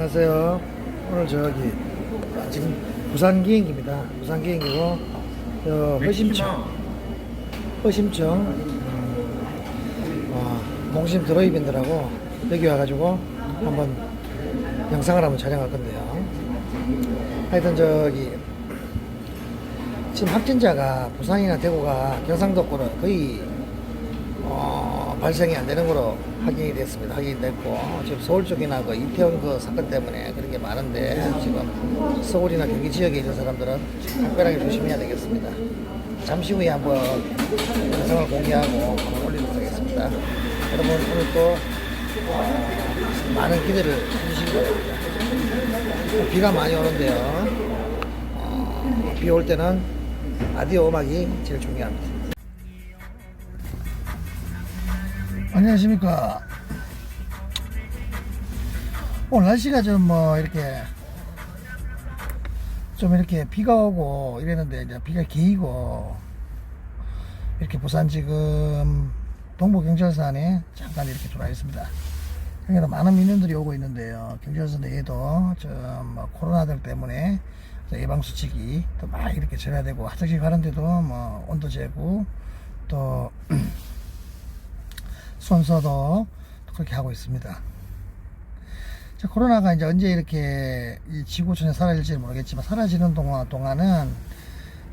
안녕하세요. 오늘 저기 아, 지금 부산 기행기입니다. 부산 기행기고 저 허심청 허심청 음, 어, 몽심 드로이밴드라고 여기 와가지고 한번 영상을 한번 촬영할 건데요. 하여튼 저기 지금 확진자가 부산이나 대구가 경상도권은 거의 어, 발생이 안 되는 거로 확인이 됐습니다. 확인이 됐고 지금 서울 쪽이나 그 이태원 그 사건 때문에 그런 게 많은데 지금 서울이나 경기 지역에 있는 사람들은 특별하게 조심해야 되겠습니다. 잠시 후에 한번 영상을 공개하고 올리도록 하겠습니다. 여러분 오늘 또 어, 많은 기대를 해주시기 바랍니다. 비가 많이 오는데요. 어, 비올 때는 라디오 음악이 제일 중요합니다. 안녕하십니까. 오늘 날씨가 좀 뭐 이렇게 좀 이렇게 비가 오고 이랬는데 이제 비가 개이고 이렇게 부산 지금 동부경찰서 안에 잠깐 이렇게 들어와 있습니다. 여기도 많은 민원들이 오고 있는데요. 경찰서 내에도 좀뭐 코로나들 때문에 예방 수칙이 또 막 이렇게 전해야 되고 화장실 가는데도 뭐 온도 재고 또 순서도 그렇게 하고 있습니다. 자, 코로나가 이제 언제 이렇게 이 지구촌에 사라질지 모르겠지만 사라지는 동안, 동안은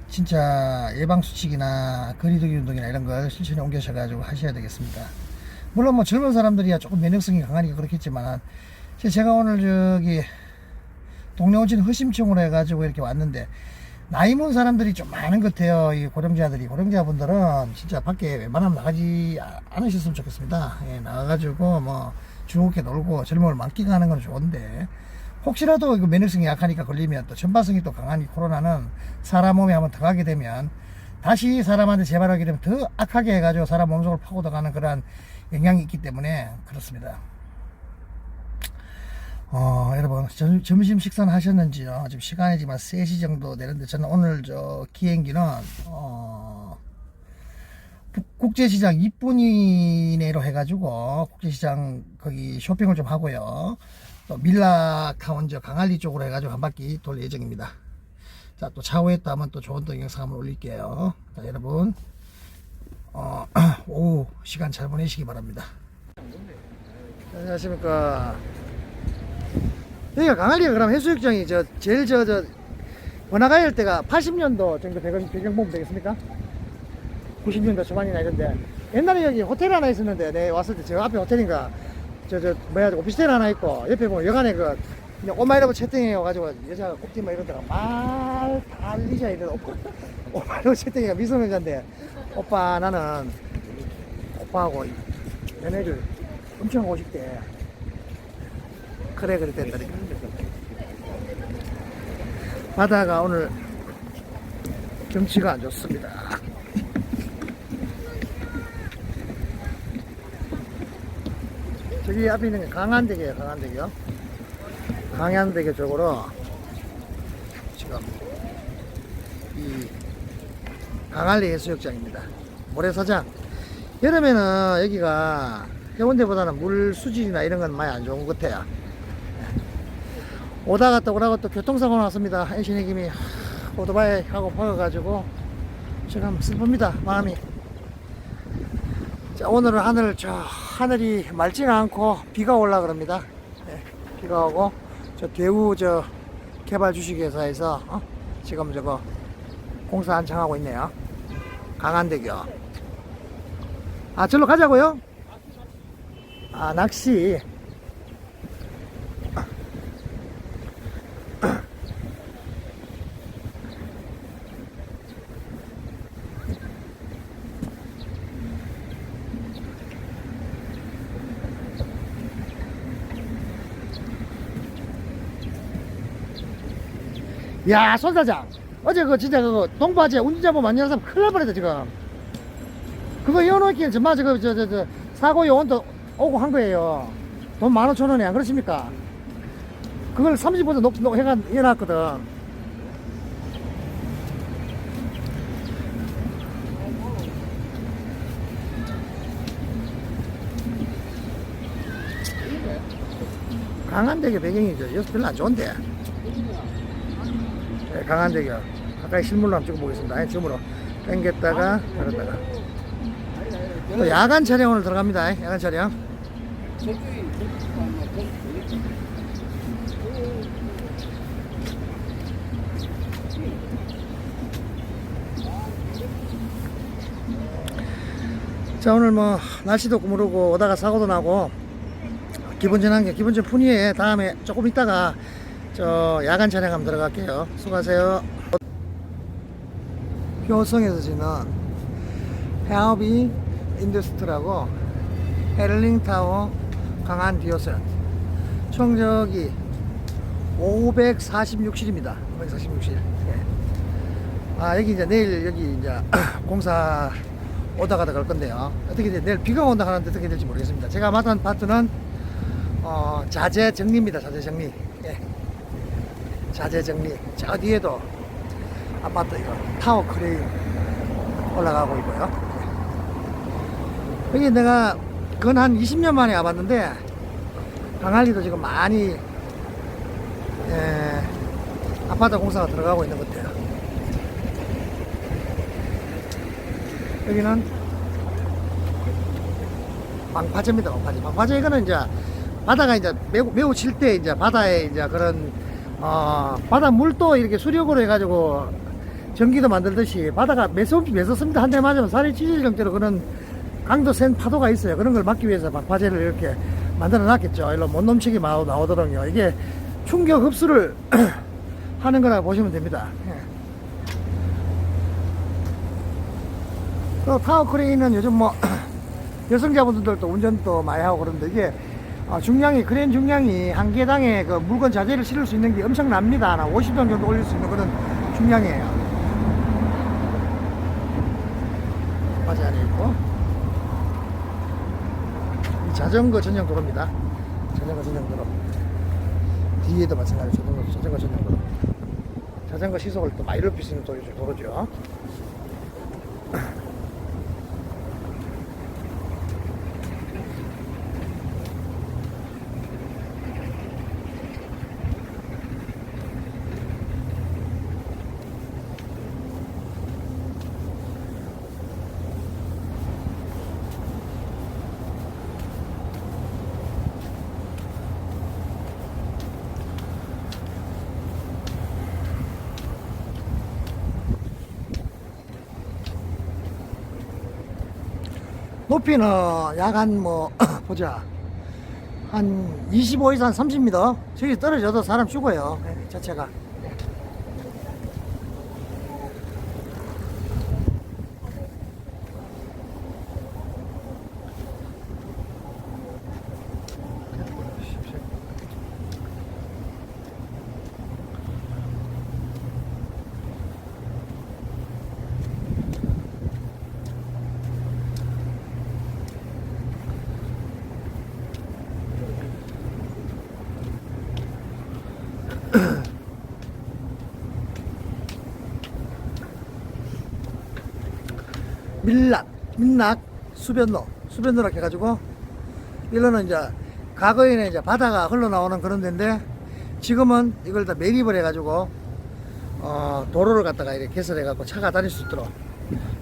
진짜 예방수칙이나 거리두기 운동이나 이런 걸 실천에 옮겨셔가지고 하셔야 되겠습니다. 물론 뭐 젊은 사람들이야 조금 면역성이 강하니까 그렇겠지만 제가 오늘 저기 동네 온천 허심청으로 해가지고 이렇게 왔는데 나이 먹은 사람들이 좀 많은 것 같아요. 이 고령자들이. 고령자분들은 진짜 밖에 웬만하면 나가지 아- 않으셨으면 좋겠습니다. 예, 나가가지고 뭐 즐겁게 놀고 젊음을 만끽하는 건 좋은데 혹시라도 이거 면역성이 약하니까 걸리면 또 전파성이 또이 코로나는 사람 몸에 한번 들어가게 되면 다시 사람한테 재발하게 되면 더 악하게 해가지고 사람 몸속을 파고들어가는 그러한 영향이 있기 때문에 그렇습니다. 어, 여러분, 점, 점심 식사는 하셨는지요? 지금 시간이 지금 한 3시 정도 되는데, 저는 오늘 저 기행기는, 어, 국- 국제시장 이쁜이 내로 해가지고, 국제시장 거기 쇼핑을 좀 하고요. 또 밀라타운 저 강할리 쪽으로 해가지고 한 바퀴 돌 예정입니다. 자, 또 차후에 또 한번 또 좋은 또 영상 한번 올릴게요. 자, 여러분, 어, 오후 시간 잘 보내시기 바랍니다. 안녕하십니까. 여기가 강할리가 그럼 해수욕장이 저 제일 저저할 때가 80년도 정도 배경, 배경 보면 되겠습니까? 90년도 초반이나 이런데. 옛날에 여기 호텔 하나 있었는데 내 왔을 때 저 앞에 호텔인가 저 저 뭐야 오피스텔 하나 있고 옆에 보면 여간에 그 그냥 오마이러브 채팅해 가지고 여자가 꼽지마 이러다가 말 달리자 이러 오마이러브 채팅해가 미성년자인데. 오빠 나는 오빠하고 연애를 엄청 하고 싶대 그래 된다니까. 바다가 오늘 경치가 안 좋습니다. 저기 앞에 있는 게 강안대교예요 강안대교. 강안대교 쪽으로 지금 이 강안리 해수욕장입니다. 모래사장. 여름에는 여기가 해운대보다는 물 수질이나 이런 건 많이 안 좋은 것 같아요 오다가 또 오라고 또 교통사고 났습니다. 엔신의 김이 오토바이 하고 박아가지고 지금 슬픕니다. 마음이. 자, 오늘은 하늘, 저, 하늘이 맑지는 않고 비가 올라 그럽니다. 네, 비가 오고, 저 대우 저 개발 주식회사에서 어? 지금 저거 공사 한창 하고 있네요. 강한대교. 아, 절로 가자고요? 아, 낚시. 야, 손 사장. 어제 그 진짜 그거 동바지에 운전자분 사람 큰일 날 뻔했다, 지금. 그거 이어놓기엔 정말 저거, 저, 저, 저, 사고 요원도 오고 한 거예요. 돈 만 오천 안 그렇습니까? 그걸 30% 녹, 녹, 해가, 해놨거든. 강한대교 배경이죠. 여기서 별로 안 좋은데. 네, 강한대교. 가까이 실물로 한번 찍어보겠습니다. 줌으로 당겼다가, 열었다가. 또 야간 촬영 오늘 들어갑니다. 야간 촬영. 자 오늘 뭐 날씨도 구무르고 오다가 사고도 나고 기분 전환 게 기분 전 푸니에 다음에 조금 있다가 저 야간 촬영 한번 들어갈게요 수고하세요 효성에서 지는 헤어비 인더스트라고 헤를링타워 강한 디오센 총 저기 546실입니다 546실 예. 아 여기 이제 내일 여기 이제 공사 오다 가다 갈 건데요. 어떻게 돼? 내일 비가 온다 하는데 어떻게 될지 모르겠습니다. 제가 맡은 파트는 어, 자재 정리입니다. 자재 정리. 예. 자재 정리. 저 뒤에도 아파트 이거 타워 크레인 올라가고 있고요. 예. 여기 내가 건한 20년 만에 와봤는데 강할리도 지금 많이 예, 아파트 공사가 들어가고 있는 것 같아요. 여기는 방파제입니다. 방파제. 방파제 이거는 이제 바다가 이제 매우 매우 칠 때 이제 바다에 이제 그런 어 바다 물도 이렇게 수력으로 해가지고 전기도 만들듯이 바다가 매섭 매섭습니다. 한 대 맞으면 살이 찢어질 정도로 그런 강도 센 파도가 있어요. 그런 걸 막기 위해서 방파제를 이렇게 만들어 놨겠죠. 일로 못 넘치게 나오- 나오도록요. 이게 충격 흡수를 하는 거라 보시면 됩니다. 예. 또 타워 크레인은 요즘 뭐 여성자분들도 운전도 많이 하고 그러는데 이게 어, 중량이 크레인 중량이 한 개당에 그 물건 자재를 실을 수 있는 게 엄청납니다. 한 50톤 정도 올릴 수 있는 그런 중량이에요. 바지 안에 있고 이 자전거 전용 도로입니다. 자전거 전용 도로 뒤에도 마찬가지 자전거, 자전거 전용 도로 자전거 시속을 또 많이 높일 수 있는. 도로죠. 높이는 약 한 뭐 보자. 한 25 이상 30m 저기 떨어져도 사람 죽어요. 예, 자체가 밀락 밀락 수변로 수변로라 해가지고 일로는 이제 과거에는 이제 바다가 흘러나오는 그런 데인데 지금은 이걸 다 매립을 해가지고 어, 도로를 갖다가 이렇게 개설해갖고 차가 다닐 수 있도록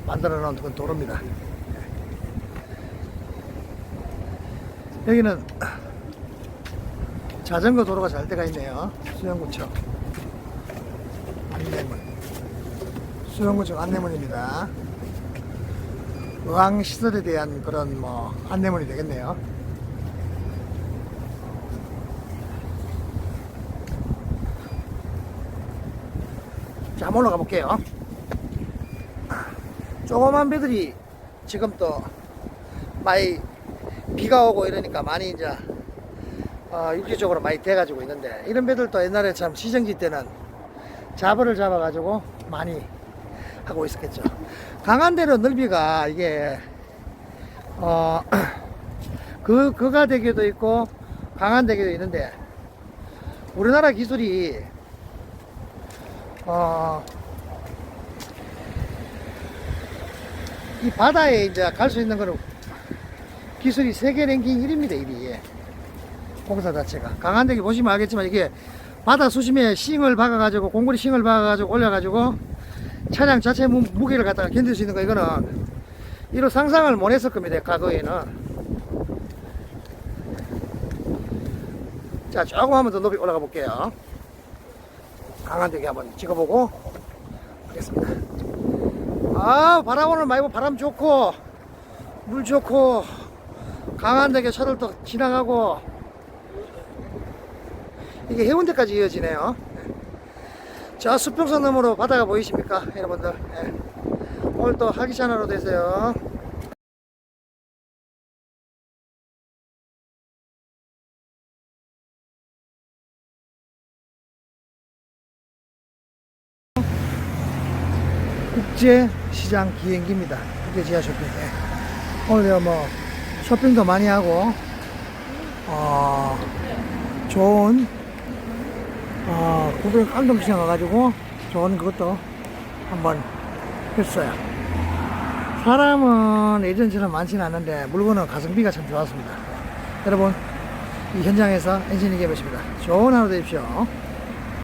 만들어 놓은 그런 도로입니다. 여기는 자전거 도로가 잘 돼가 있네요. 수영구청 안내문 수영구청 안내문입니다. 의왕 시설에 대한 그런 뭐 안내문이 되겠네요. 자, 한번 올라가 볼게요. 조그만 배들이 지금 또 많이 비가 오고 이러니까 많이 이제 어, 쪽으로 많이 돼가지고 있는데 이런 배들도 옛날에 참 시정지 때는 잡어를 잡아가지고 많이 하고 있었겠죠. 강한대로 넓이가 이게 어, 그 그가 대교도 있고 강한 대교도 있는데 우리나라 기술이 어, 이 바다에 이제 갈 수 있는 거는 기술이 세계 랭킹 1위입니다, 1위. 공사 자체가. 강한대기 보시면 알겠지만 이게 바다 수심에 싱을 박아가지고 공구리 싱을 박아가지고 올려가지고 차량 자체 무, 무게를 갖다가 견딜 수 있는 거 이거는 이로 상상을 못 했을 겁니다. 과거에는. 자, 조금 한번 더 높이 올라가 볼게요. 강한대기 한번 찍어보고 하겠습니다. 아, 바람 오늘 말고 바람 좋고, 물 좋고, 강한대게 차들도 지나가고, 이게 해운대까지 이어지네요. 자, 수평선 너머로 바다가 보이십니까? 여러분들. 예. 오늘 또 활기찬 하루 되세요. 국제시장 비행기입니다. 국제지하 쇼핑. 예. 오늘 뭐 쇼핑도 많이 하고 어, 좋은 어, 구경 깡통시장 가가지고 좋은 그것도 한번 했어요. 사람은 예전처럼 많지는 않는데 물건은 가성비가 참 좋았습니다. 여러분 이 현장에서 엔지니어 계십니다. 좋은 하루 되십시오.